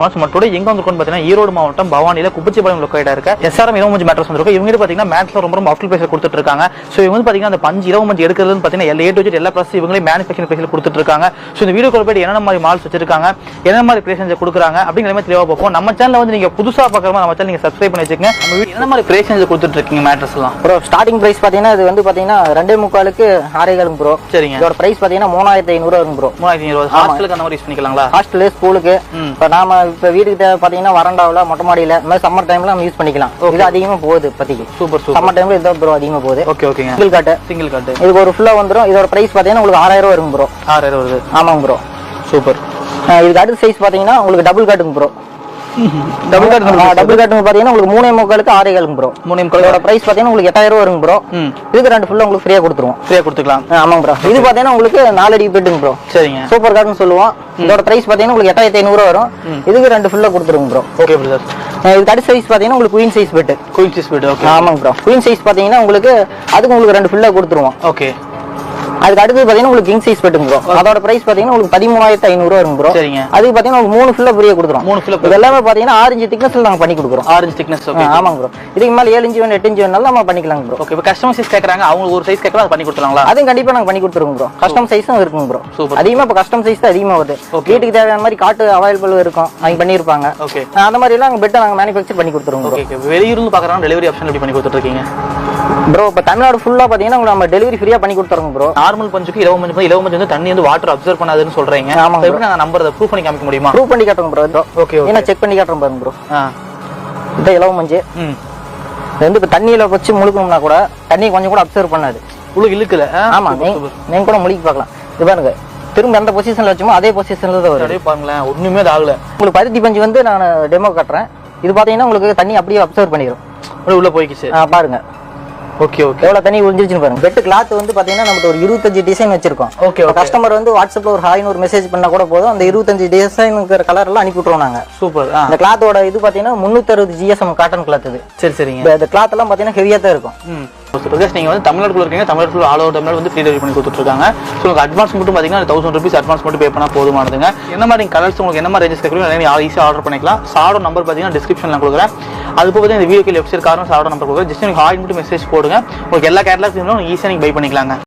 மட்டோட எங்க வந்திருக்கோம் பார்த்தீங்கன்னா ஈரோடு மாவட்டம் பவானியில குப்பச்சிபாளையம் லொக்கேட்டா இருக்க. எஸ்ஆர்எம் இரவு மேட்ரஸ் வந்திருக்கும் இவங்க பார்த்தீங்கன்னா மேட்ச்ல ரொம்ப ரொம்ப ஆஃப்டர் பிரைஸ் கொடுத்துட்டு இருக்காங்க. ஸோ இவங்க வந்து பார்த்தீங்கன்னா அந்த பஞ்சு இரவு மஞ்சு எடுக்கிறதுன்னு பார்த்தீங்கன்னா எல்லா ஏ டு எல்லா ப்ளஸ் இவங்களே மேனுஃபேக்சரிங் பிரைஸில் கொடுத்துட்டு இருக்காங்க. ஸோ இந்த வீடியோ போயிட்டு என்னென்ன மாதிரி மால்ஸ் வச்சிருக்காங்க என்ன மாதிரி பிரைஸ் கொடுக்குறாங்க அப்படிங்கிற மாதிரி தெளிவாக பார்ப்போம். நம்ம சேனல் வந்து நீங்க புதுசா பார்க்குற மாதிரி நம்ம சேனல் நீங்க சப்ஸ்கிரைப் பண்ணி வச்சுக்கங்க. நம்ம வீடியோ என்ன மாதிரி பிரைஸ் கொடுத்துட்டு இருக்கீங்க மேட்ரஸ் எல்லாம்? ப்ரோ ஸ்டார்டிங் பிரைஸ் பார்த்தீங்கன்னா இது வந்து பார்த்தீங்கன்னா ரெண்டே முக்காலுக்கு ஆறேகாலுங்க ப்ரோ சரிங்க. இதோட பிரைஸ் பார்த்தீங்கன்னா மூணாயிரத்தி ஐநூறு வரும் ப்ரோ மூணாயிரத்தி இருபது ஹாஸ்டலுக்கு அந்த மாதிரி யூஸ் பண்ணிக்கலாங்களா? ஹாஸ்டலு ஸ்கூலுக்கு. இப்போ நாம இப்போ வீட்டுக்கு தேவை பார்த்தீங்கன்னா வறண்டாவில் மொட்டை மாடியில் இந்த மாதிரி சம்மர் டைம்ல நம்ம யூஸ் பண்ணிக்கலாம். இது அதிகமாக போகுது இப்போதைக்கு. சூப்பர் சூப்பர் சம்மர் டைம்ல இதுதான் ப்ரோ அதிகமாக போகுது. ஓகே ஓகேங்க சிங்கிள் காட்டு சிங்கிள் கார்டு இதுக்கு ஒரு ஃபுல்லாக வந்துடும் இதோட பிரைஸ் பார்த்தீங்கன்னா உங்களுக்கு ஆறாயிரம் வருங்க ப்ரோ ஆறாயிரம் வருது. ஆமாங்க ப்ரோ சூப்பர் இதுக்கு அடுத்த சைஸ் பார்த்தீங்கன்னா உங்களுக்கு டபுள் காட்டுங்க ப்ரோ டபுள் கார்டு டபுள் காட்டுங்க பார்த்தீங்கன்னா உங்களுக்கு மூணே முக்காலுக்கு ஆறே காலுங்க ப்ரோ மூணு இதோட பிரைஸ் பார்த்தீங்கன்னா உங்களுக்கு எட்டாயிரம் ரூபா வருங்க ப்ரோ இதுக்கு ரெண்டு ஃபுல்லாக உங்களுக்கு ஃப்ரீயாக கொடுத்துருவோம். ஃப்ரீயாக கொடுத்துக்கலாம். ஆமாங்க ப்ரோ இது பார்த்தீங்கன்னா உங்களுக்கு நாலு அடி பெட்டுங்க ப்ரோ சரிங்க. சூப்பர் கார்டுன்னு சொல்லுவோம். இதோட பிரைஸ் பார்த்தீங்கன்னா உங்களுக்கு எட்டாயிரத்தி ஐநூறு வரும். இதுக்கு ரெண்டு ஃபுல்லாக கொடுத்துருங்க ப்ரோ ஓகே பிரதர் இதுக்கு அடுத்த சைஸ் பார்த்தீங்கன்னா உங்களுக்கு queen size bed queen size bed okay ஆமாங்க ப்ரோ குயின் சைஸ் பார்த்தீங்கன்னா உங்களுக்கு அதுக்கு உங்களுக்கு ரெண்டு ஃபுல்லாக கொடுத்துருவோம். ஓகே அதுக்கு அடுத்து பார்த்தீங்கன்னா உங்களுக்கு கிங் சைஸ் பெட்டுங்க ப்ரோ அதோட பிரைஸ் பார்த்தீங்கன்னா உங்களுக்கு பதிமூணாயிரத்தி ஐநூறு வரும் ப்ரோ சரிங்க. அதுக்கு பார்த்தீங்கன்னா உங்களுக்கு மூணு ஃபுல்லாக ஃப்ரீயாக கொடுத்துரும். மூணு up. இது எல்லாமே பார்த்தீங்கன்னா ஆரஞ்சு திக்னஸில் நாங்கள் பண்ணி கொடுக்குறோம். ஆரஞ்சு திக்னஸ் ஓகே ஆமாங்க ப்ரோ இதுக்கு மேலே ஏழு இன்ச்சு வேணும் எட்டு இன்ச்சு வேணாலும் நம்ம பண்ணிக்கலாங்க ப்ரோ ஓகே இப்போ கஸ்டமர் சைஸ் கேட்குறாங்க அவங்க ஒரு சைஸ் அதை பண்ணி கொடுத்துலாங்களா அதுவும் கண்டிப்பா நாங்க பண்ணி கொடுத்துருவோம் ப்ரோ கஸ்டம் சைஸும் இருக்குங்க ப்ரோ. அதிகமா இப்போ கஸ்டம் சைஸ் தான் அதிகமா வருது. வீட்டுக்கு தேவையான மாதிரி காட்டு அவைலபிள் இருக்கும். அவங்க பண்ணியிருப்பாங்க. ஓகே ஆஹ் அந்த மாதிரி எல்லாம் பெட்டை நாங்க மேனுஃபேக்சர் பண்ணி கொடுத்துருவோம் ஓகே ஓகே வெளியூர்ந்து பார்க்குறாங்க டெலிவரி ஆப்ஷன் எப்படி பண்ணி கொடுத்துட்ருக்கீங்க ப்ரோ இப்போ தமிழ்நாடு ஃபுல்லா பாத்தீங்கன்னா உங்களுக்கு நம்ம டெலிவரி ஃப்ரீயா பண்ணி கொடுத்துருவோம் ப்ரோ நார்மல் பஞ்சுக்கு இலவ மஞ்சு இலவ மஞ்சு வந்து தண்ணி வந்து வாட்டர் அப்சர்வ் பண்ணாதுன்னு சொல்றீங்க. ஆமாங்க அப்ப எப்படி நாங்கள் நம்பர் ப்ரூவ் பண்ணி காமிக்க முடியுமா? ப்ரூவ் பண்ணி காட்டுறோம் ப்ரோ ஓகே ஏன்னா செக் பண்ணி காட்டுறோம் பாருங்க ப்ரோ ஆ. இதான் இலவ மஞ்சு. ம். இது வந்து இப்போ தண்ணியில வச்சு முழுக்கணும்னா கூட தண்ணி கொஞ்சம் கூட அப்சர்வ் பண்ணாது. உள்ள இழுக்கல ஆ? ஆமா Super, நீங்க super. நீங்க கூட முழுக்கி பார்க்கலாம். இது பாருங்க. திரும்ப எந்த பொசிஷன்ல வச்சோமோ அதே பொசிஷன்ல தான் வரும் பாருங்களேன் அது ஆகல. உங்களுக்கு பருத்தி பஞ்சு வந்து நான் டெமோ காட்டுறேன். இது பாத்தீங்கன்னா உங்களுக்கு தண்ணி அப்படியே அப்சர்வ் பண்ணிடும் உள்ள போய்க்கிச்சு பாருங்க. ஓகே ஓகே எவ்வளவு தண்ணி உறிஞ்சிருச்சுன்னு பாருங்க. பெட் கிளாத் வந்து பாத்தீங்கன்னா நமக்கு ஒரு இருபத்தஞ்சு டிசைன் வச்சிருக்கோம். ஓகே ஓகே கஸ்டமர் வந்து வாட்ஸ்அப்ல ஒரு ஹாய்னு ஒரு மெசேஜ் பண்ணா கூட போதும். அந்த இருபத்தஞ்சு டிசைனுங்கிற கலர் எல்லாம் அனுப்பி விட்டுருவோம் நாங்க. சூப்பர் இந்த கிளாத்தோட இது பாத்தீங்கன்னா முன்னூத்தி அறுபது ஜிஎஸ்எம் காட்டன் கிளாத் இது. சரி சரிங்க. இந்த- கிளாத் எல்லாம் பாத்தீங்கன்னா ஹெவியா தான் இருக்கும். பிரதேஷ் நீங்கள் வந்து தமிழ்நாட்டுக்குள்ள இருக்கீங்க தமிழ்நாட்டுல ஆல் ஓவர் தமிழ்நாடு வந்து ஃப்ரீ டெலிவரி பண்ணி கொடுத்துருக்காங்க ஸோ உங்களுக்கு அட்வான்ஸ் மட்டும் பார்த்தீங்கன்னா தௌசண்ட் ருபீஸ் அட்வான்ஸ் மட்டும் பே பண்ணால் போதுமானதுங்க. என்ன மாதிரி கலர்ஸ் உங்களுக்கு என்ன மாதிரி ரேஞ்சஸ் கேட்குறீங்க நீங்கள் ஈஸியாக ஆர்டர் பண்ணிக்கலாம். சாடோ நம்பர் பார்த்தீங்கன்னா டிஸ்கிரிப்ஷனில் கொடுக்குறேன். அது போக பார்த்தீங்கன்னா இந்த வீடியோக்கு லெஃப்ட் சைட் காரணம் சாடோ நம்பர் கொடுக்குறேன். ஜஸ்ட் நீங்கள் ஹாய் மட்டும் மெசேஜ் போடுங்க. உங்களுக்கு எல்லா கேட்லாக்ஸ் ஈஸியாக நீங்கள் பை பண்ணிக்கலாங்க.